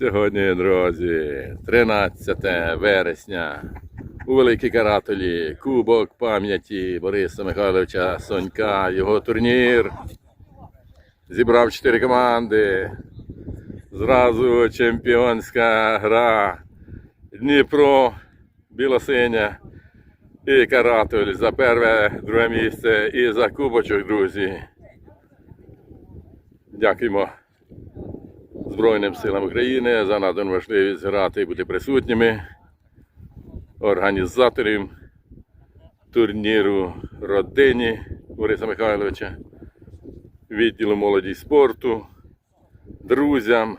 Сьогодні, друзі, 13 вересня. У Великій Каратолі Кубок пам'яті Бориса Михайловича Сонька. Його турнір. Зібрав 4 команди. Зразу чемпіонська гра. Дніпро, Білосиня і Каратоль за перше, друге місце і за кубочок, друзі. Дякуємо. Збройним силам України за надану можливість грати і бути присутніми. Організаторів турніру родині Бориса Михайловича, відділу молоді спорту, друзям.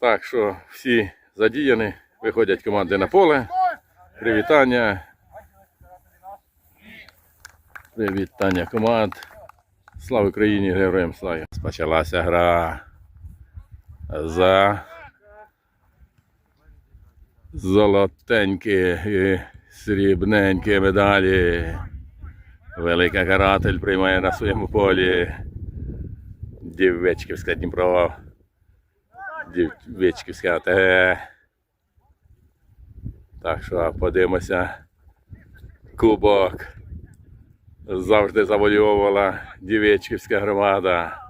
Так що всі задіяні, виходять команди на поле. Привітання. Привітання команд. Слава Україні, героям слава! Почалася гра за золотенькі і срібненькі медалі. Велика каратель приймає на своєму полі. Дівечківська Дніпро. Дівечківська АТГ. Так що подивимося. Кубок завжди завоювала Дівечківська громада.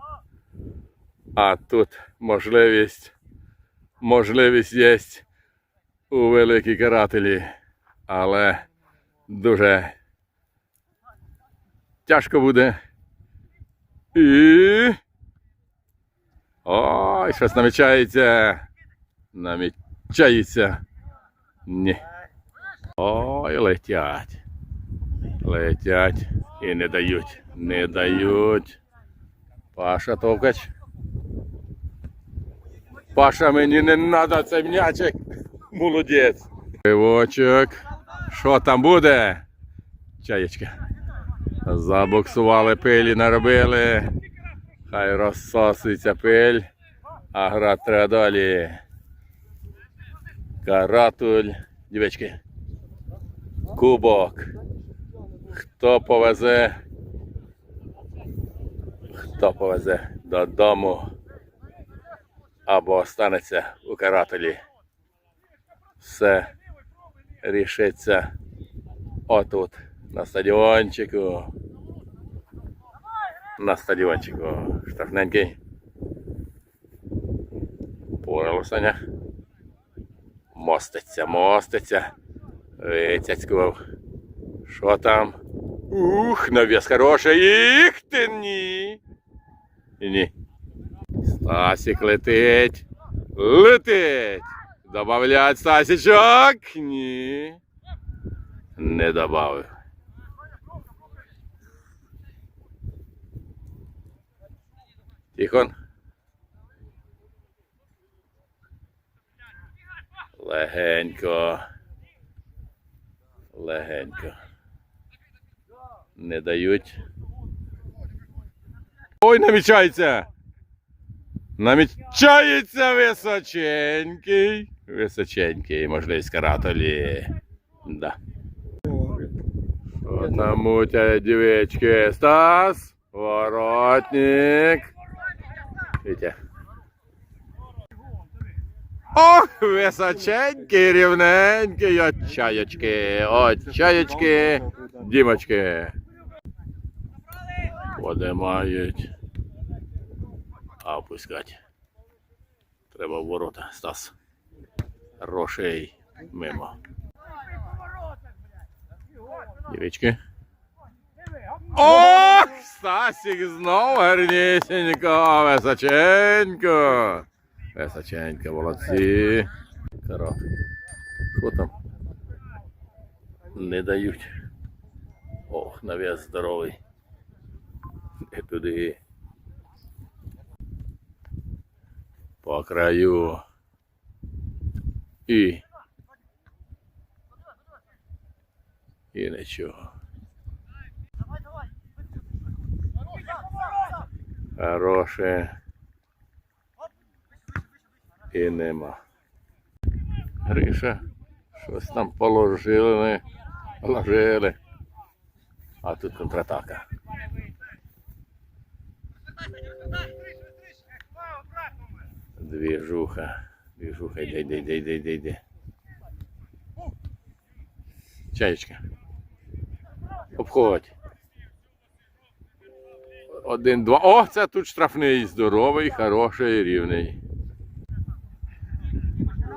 А тут можливість, можливість є у великій карателі, але дуже тяжко буде. І. Ой, щось намічається. Намічається. Ні. Ой, летять. Летять і не дають. Не дають. Паша Товкач. Паша, мені не треба цей м'ячик. Молодець. Кривочок. Що там буде? Чаєчка. Забоксували пилі, наробили. Хай розсосується пиль. А грати треба далі. Каратуль. Дівечки. Кубок. Хто повезе? Хто повезе додому або останеться у карателі? Все рішиться отут, на стадіончику. На стадіончику. Штрафненький. Порало Саня. Моститься, моститься. Вицяцькував. Що там? Ух, навіс хороший. Їх ти ні. Ні. Стасік летить. Летить. Добавлять Стасічок. Ні. Не добавив. Тихон. Легенько. Легенько. Не дають. Ой, намічається! Намічається височенький. Височенький, можливість каратолі. Да. Що там дівечки? Стас, воротник. Вітя. Ох, височенький, рівненький, от чаєчки, от чаєчки, дімочки. Подимають. А опускать. Треба в ворота, Стас. Рошей мимо. Дівчатки. Ох, Стасик знову гарнісінько, височенько. Височенько, молодці. Карат. Що там? Не дають. Ох, навіс здоровий. І туди. По краю. І. І нічого. Хороше. І нема. Гриша. Щось там положили. Положили. А тут контратака. Двіжуха. Двіжуха, йде, йде, йде, йде, йде, йде. Чаєчка. Обходь. Один, два. О, це тут штрафний. Здоровий, хороший, рівний.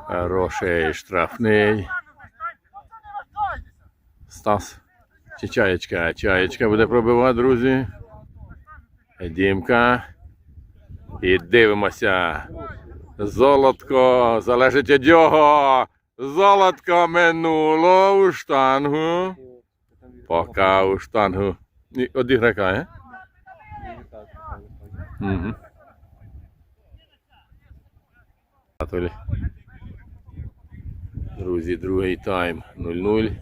Хороший штрафний. Стас. Чи чаєчка? Чаєчка буде пробивати, друзі. Дімка. І дивимося. Золотко залежить від нього. Золотко минуло у штангу. Пока у штангу. Од ігрока, е? Угу. Друзі, другий тайм 0-0.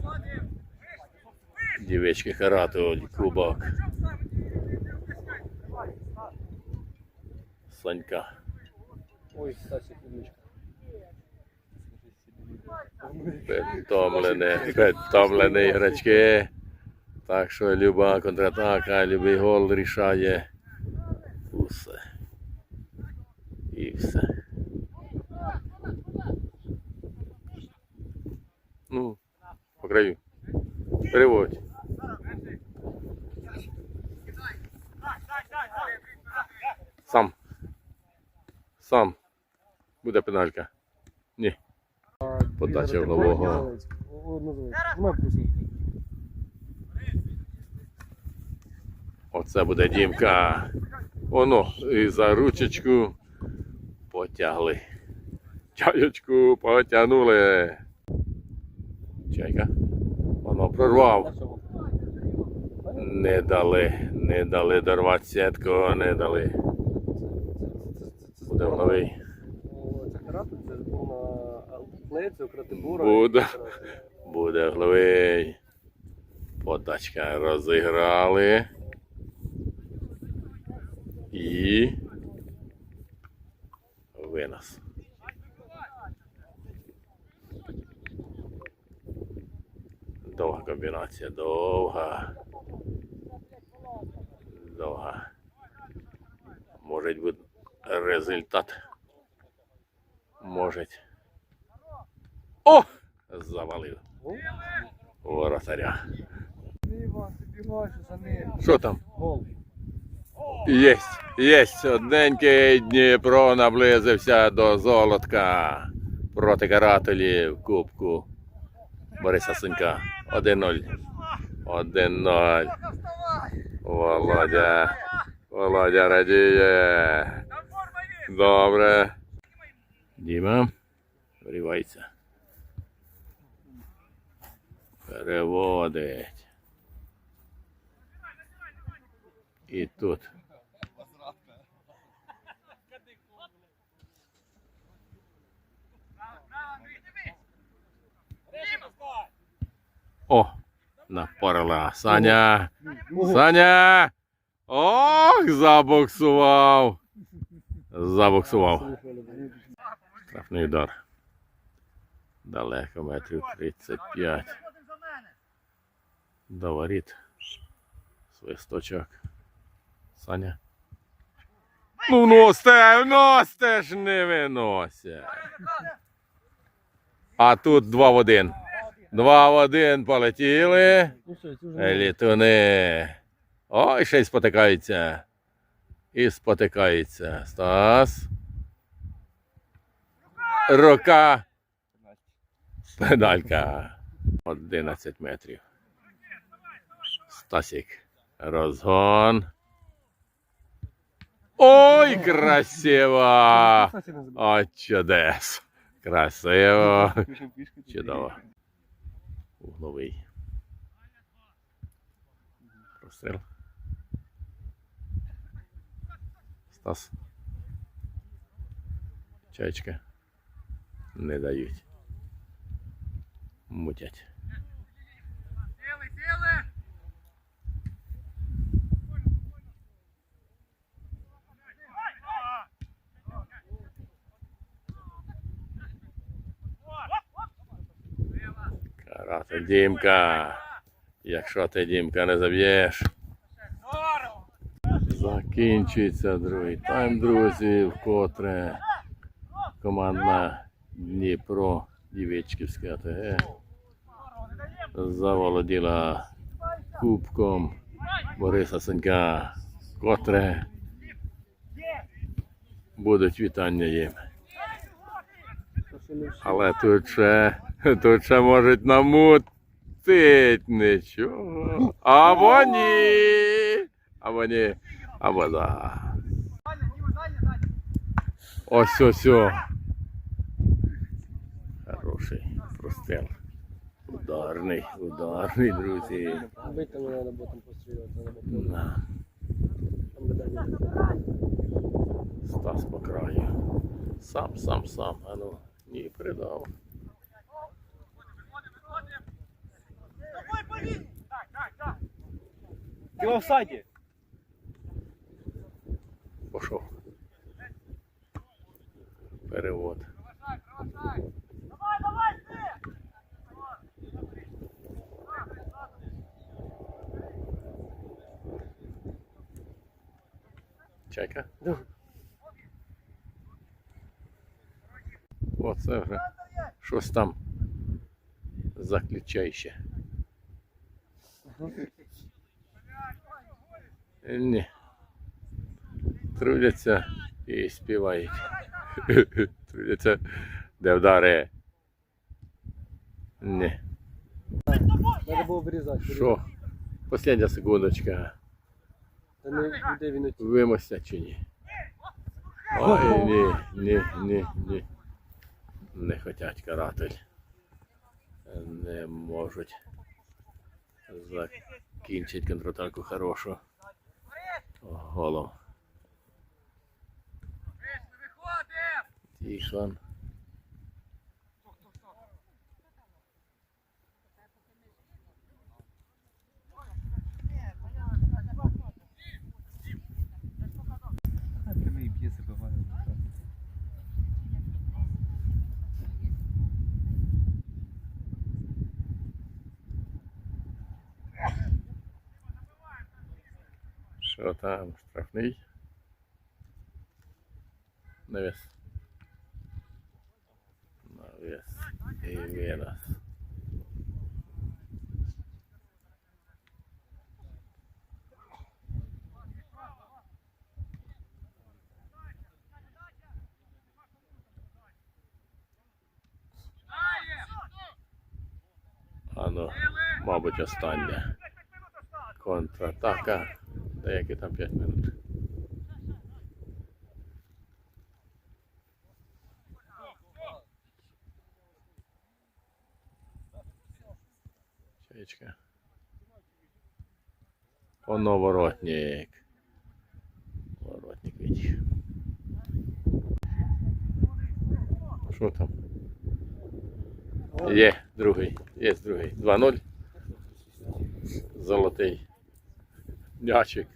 Дівечки Харату, кубок. Санька. Ой, Стасик, умничка. Підтомлене, підтомлені іграчки. Так що люба контратака, любий гол рішає усе. І все. Ну, по краю. Переводь. Сам. Сам. Буде пеналька. Ні. Подача в нового. Оце буде Дімка. Воно і за ручечку потягли. Чаєчку потягнули. Чайка. Воно прорвав. Не дали, не дали дорвати сітку, не дали. Буде новий. Це карату, це був на плеці, у Буде. Буде главий. Подачка розіграли. І. Винос. Довга комбінація, довга. Довга. Може бути результат. Може. О! Завалив воротаря. Іван, ти бігаєш за ним. Що там? Єсть, єсть. Одненький Дніпро наблизився до золотка проти карателів Кубку Бориса Синька. 1-0. 1-0. Володя. Володя радіє. Добре. Діма. Врівається. Переводить. І тут. О, напорла. Саня. Саня. Ох, забоксував. Забоксував. Штрафний удар. Далеко метрів 35. До воріт. Свисточок. Саня. Ну носте, носте ж не винося. А тут 2 в 1. 2 в 1 полетіли. Ну. Літуни. Ой, ще й спотикається. І спотикається. Стас. Рука. Педалька. 11 метрів. Стасік. Розгон. Ой, красиво! Кстати, не забув. О, чудес. Красиво. Пишем фішку. Чудово. Угловий. Простріл. Стас. Чаєчка. Не дають. Мутять. Карати Дімка. Якщо ти Дімка не заб'єш. Закінчується другий тайм, друзі, вкотре командна Дніпро Дівечківська АТГ заволоділа кубком Бориса Сенька, котре будуть вітання їм. Але тут ще, тут ще можуть намутить нічого. Або ні. Або ні. Або да. Ось ось. ось. Хороший простріл. Ударний, ударний, друзі. Бити не треба, бо там пострілювати. Стас по краю. Сам, сам, сам. А ну, ні, передав. Ти в офсайді. Пошов. Перевод. Чайка? Да. Оце вже щось там заключаюче. Ні. Трудяться і співають. Трудяться, де вдари. Ні. Треба було вирізати. Що? Последня секундочка. Та не йде він оті. Вимостять чи ні? Ой, ні, ні, ні, ні. Не хотять каратель. Не можуть закінчити контратаку хорошу. Голом. Тихон. Там? Штрафний? Навес. Навес. І винос. Ано, мабуть, остання контратака. Деякі там 5 минут. Чаєчка. Оно воротник. Воротник видиш. Що там? Є, другий. Є другий. 2-0. Золотий. М'ячик.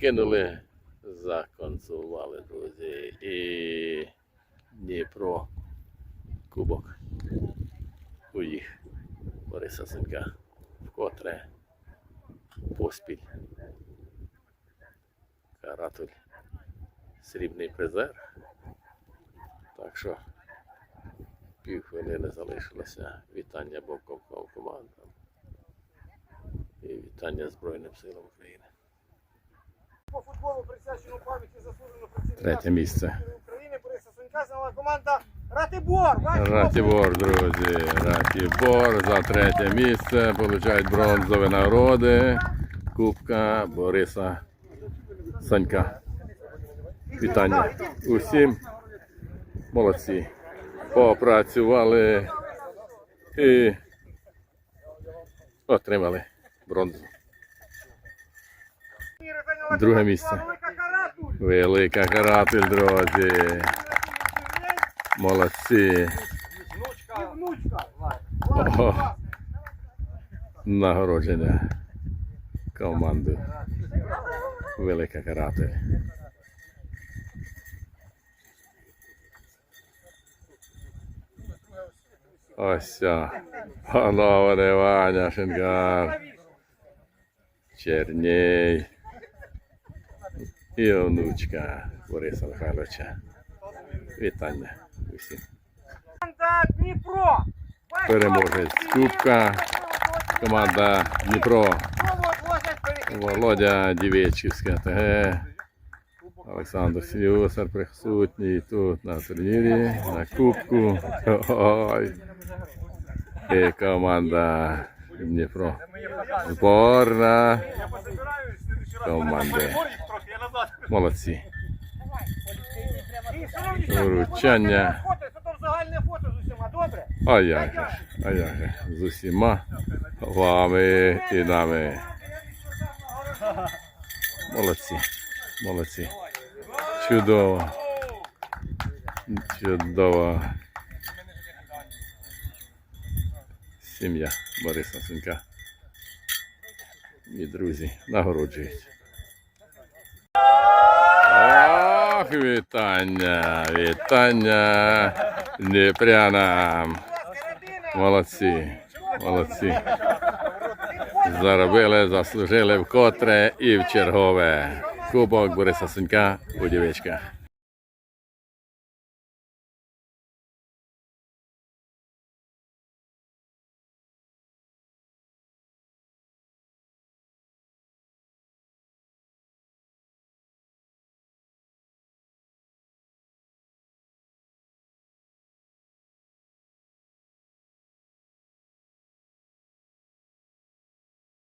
Кинули, законсували, друзі. І Дніпро кубок у їх Бориса Сенка. Вкотре поспіль. Каратуль срібний призер. Так що півхвилини залишилося. Вітання боком командам. І вітання Збройним силам України. По футболу присвячено пам'яті заслуженого працівника Третє місце. України Бориса Сонька зайняла команда Ратибор. Ратібор, друзі. Ратібор за третє місце. Получають бронзові нагороди. Кубка Бориса Санька. Вітання усім. Молодці. Попрацювали і отримали бронзу. Друге місце. Велика каратель, друзі. Молодці. Ого. Нагородження команди. Велика каратель. Ось. о. Панове Ваня Шинкар. Черній. І онучка Бориса Михайловича. Вітання усім. Команда Дніпро. Переможець Кубка. Команда Дніпро. Володя Дівечівська ТГ. Олександр Слюсар присутній тут на турнірі, на Кубку. Ой. І команда Дніпро. Зборна команди. Молодці. Вручання. А як же, а як же, з усіма вами і нами. Молодці, молодці. Чудово. Чудово. Сім'я Бориса Сенка. І друзі нагороджують. Ох, вітання, вітання Дніпрянам. Молодці, молодці. Заробили, заслужили вкотре і в чергове. Кубок Бориса Сунька у дівечках.